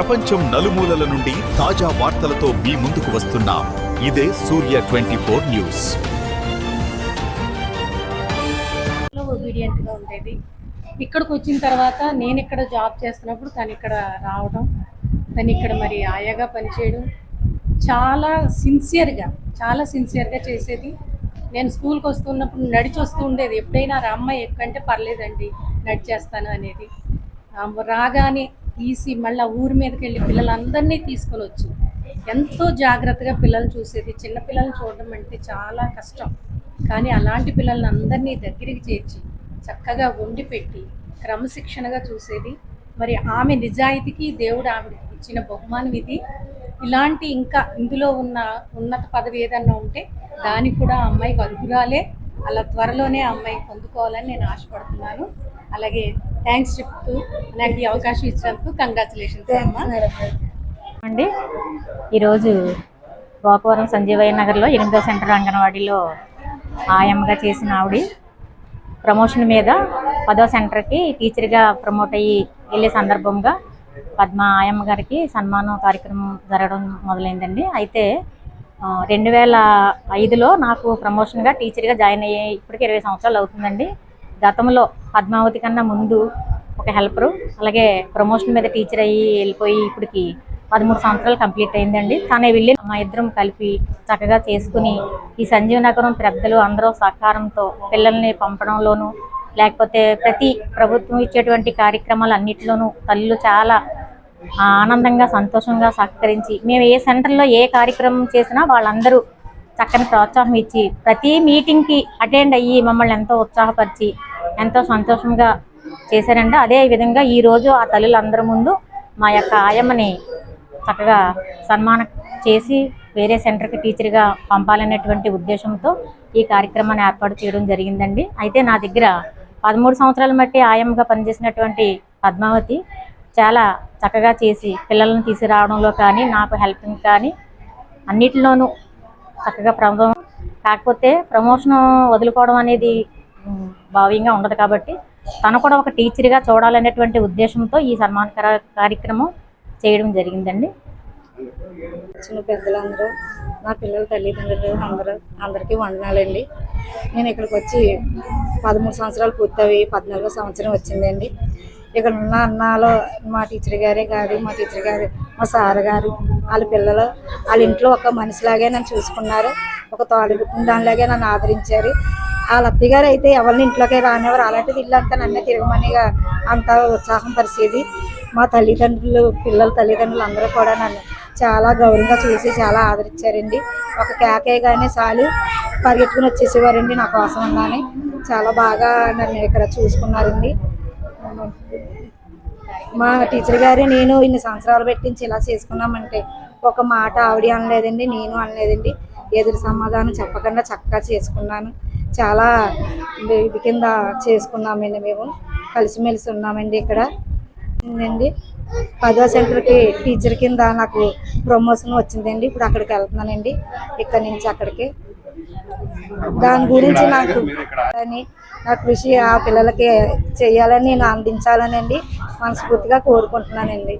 ప్రపంచం నలుమూలల నుండి తాజా వార్తలతో మీ ముందుకు వస్తున్నాం. ఇదే సూర్య ట్వంటీ ఫోర్ న్యూస్. ఉండేది. ఇక్కడికి వచ్చిన తర్వాత నేను ఇక్కడ జాబ్ చేస్తున్నప్పుడు తను ఇక్కడ రావడం తను ఇక్కడ మరి ఆయాగా పనిచేయడం చాలా సిన్సియర్గా చాలా సిన్సియర్గా చేసేది. నేను స్కూల్కి వస్తున్నప్పుడు నడిచి వస్తూ ఉండేది. ఎప్పుడైనా రా అమ్మాయి ఎక్కంటే పర్లేదండి నడిచేస్తాను అనేది. రాగానే తీసి మళ్ళీ ఊరి మీదకి వెళ్ళి పిల్లలందరినీ తీసుకొని వచ్చి ఎంతో జాగ్రత్తగా పిల్లలు చూసేది చిన్నపిల్లల్ని చూడడం అంటే చాలా కష్టం. కానీ అలాంటి పిల్లల్ని అందరినీ దగ్గరికి చేర్చి చక్కగా వండి పెట్టి క్రమశిక్షణగా చూసేది. మరి ఆమె నిజాయితీకి దేవుడు ఆవిడకి ఇచ్చిన బహుమానం ఇది. ఇలాంటి ఇంకా ఇందులో ఉన్న ఉన్నత పదవి ఏదన్నా ఉంటే దానికి కూడా ఆ అమ్మాయికి అర్హురాలే. అలా త్వరలోనే అమ్మాయి పొందుకోవాలని నేను ఆశపడుతున్నాను. అలాగే థ్యాంక్స్ చెప్తూ నాకు ఈ అవకాశం ఇచ్చినందుకు కంగ్రాచులేషన్స్ అండి ఈరోజు గోపవరం సంజీవయ్య నగర్లో ఎనిమిదో సెంటర్ అంగన్వాడీలో ఆయమ్మగా చేసిన ఆవిడ ప్రమోషన్ మీద పదో సెంటర్కి టీచర్గా ప్రమోట్ అయ్యి వెళ్ళే సందర్భంగా పద్మ ఆయమ్మ గారికి సన్మానం కార్యక్రమం జరగడం మొదలైందండి. అయితే రెండు వేల ఐదులో నాకు ప్రమోషన్గా టీచర్గా జాయిన్ అయ్యే ఇప్పటికి ఇరవై సంవత్సరాలు అవుతుందండి. గతంలో పద్మావతి కన్నా ముందు ఒక హెల్పరు అలాగే ప్రమోషన్ మీద టీచర్ అయ్యి వెళ్ళిపోయి ఇప్పటికి పదమూడు సంవత్సరాలు కంప్లీట్ అయిందండి. తనే వెళ్ళి మా ఇద్దరం కలిపి చక్కగా చేసుకుని ఈ సంజీవ నగరం పెద్దలు అందరూ సహకారంతో పిల్లల్ని పంపడంలోనూ లేకపోతే ప్రతి ప్రభుత్వం ఇచ్చేటువంటి కార్యక్రమాలు అన్నిటిలోనూ తల్లులు చాలా ఆనందంగా సంతోషంగా సహకరించి మేము ఏ సెంటర్లో ఏ కార్యక్రమం చేసినా వాళ్ళందరూ చక్కని ప్రోత్సాహం ఇచ్చి ప్రతి మీటింగ్కి అటెండ్ అయ్యి మమ్మల్ని ఎంతో ఉత్సాహపరిచి ఎంతో సంతోషంగా చేశారండి అదే విధంగా ఈరోజు ఆ తల్లులందరి ముందు మా యొక్క ఆయమ్మని చక్కగా సన్మానం చేసి వేరే సెంటర్కి టీచర్గా పంపాలనేటువంటి ఉద్దేశంతో ఈ కార్యక్రమాన్ని ఏర్పాటు చేయడం జరిగిందండి. అయితే నా దగ్గర పదమూడు సంవత్సరాల మట్టి ఆయమ్మగా పనిచేసినటువంటి పద్మావతి చాలా చక్కగా చేసి పిల్లలను తీసుకురావడంలో కానీ నాకు హెల్పింగ్ కానీ అన్నిటిలోనూ చక్కగా ప్రమో కాకపోతే ప్రమోషన్ వదులుకోవడం అనేది భావ్యంగా ఉండదు కాబట్టి తను కూడా ఒక టీచర్గా చూడాలనేటువంటి ఉద్దేశంతో ఈ సన్మాన కార్యక్రమం చేయడం జరిగిందండి. చిన్న పెద్దలందరూ నా పిల్లల తల్లిదండ్రులు అందరూ అందరికీ వందనాలండి. నేను ఇక్కడికి వచ్చి పదమూడు సంవత్సరాలు పూర్తవి పద్నాలుగో సంవత్సరం వచ్చిందండి. ఇక్కడ ఉన్న అన్నాలో మా టీచర్ గారే కాదు మా టీచర్ గారు మా సార్ గారు వాళ్ళ పిల్లలు వాళ్ళ ఇంట్లో ఒక మనిషిలాగే నన్ను చూసుకున్నారు. ఒక తాడు దానిలాగే నన్ను ఆదరించారు. వాళ్ళ అత్తయ్య గారు అయితే ఎవరిని ఇంట్లోకి రానివారు అలాంటిది ఇల్లు అంతా నన్నే తిరగమనిగా అంత ఉత్సాహం పరిచేది. మా తల్లిదండ్రులు పిల్లల తల్లిదండ్రులు అందరూ కూడా నన్ను చాలా గౌరవంగా చూసి చాలా ఆదరించారండి. ఒక కేకేయగానే చాలు పరిగెత్తుకుని వచ్చేసేవారండి నా కోసం ఉన్నాని చాలా బాగా నన్ను ఇక్కడ చూసుకున్నారండి. మా టీచర్ గారు నేను ఇన్ని సంవత్సరాలు పెట్టించి ఇలా చేసుకున్నామంటే ఒక మాట ఆవిడ అనలేదండి నేను అనలేదండి. ఎదురు సమాధానం చెప్పకుండా చక్కగా చేసుకున్నాను. చాలా ఇది కింద చేసుకున్నామండి మేము. కలిసిమెలిసి ఉన్నామండి ఇక్కడ. అండి పదో సెంటర్కి టీచర్ కింద నాకు ప్రమోషన్ వచ్చిందండి. ఇప్పుడు అక్కడికి వెళ్తున్నానండి. ఇక్కడ నుంచి అక్కడికి. దాని గురించి నాకు అని నా కృషి ఆ పిల్లలకి చేయాలని నేను అందించాలనండి. మనస్ఫూర్తిగా కోరుకుంటున్నానండి.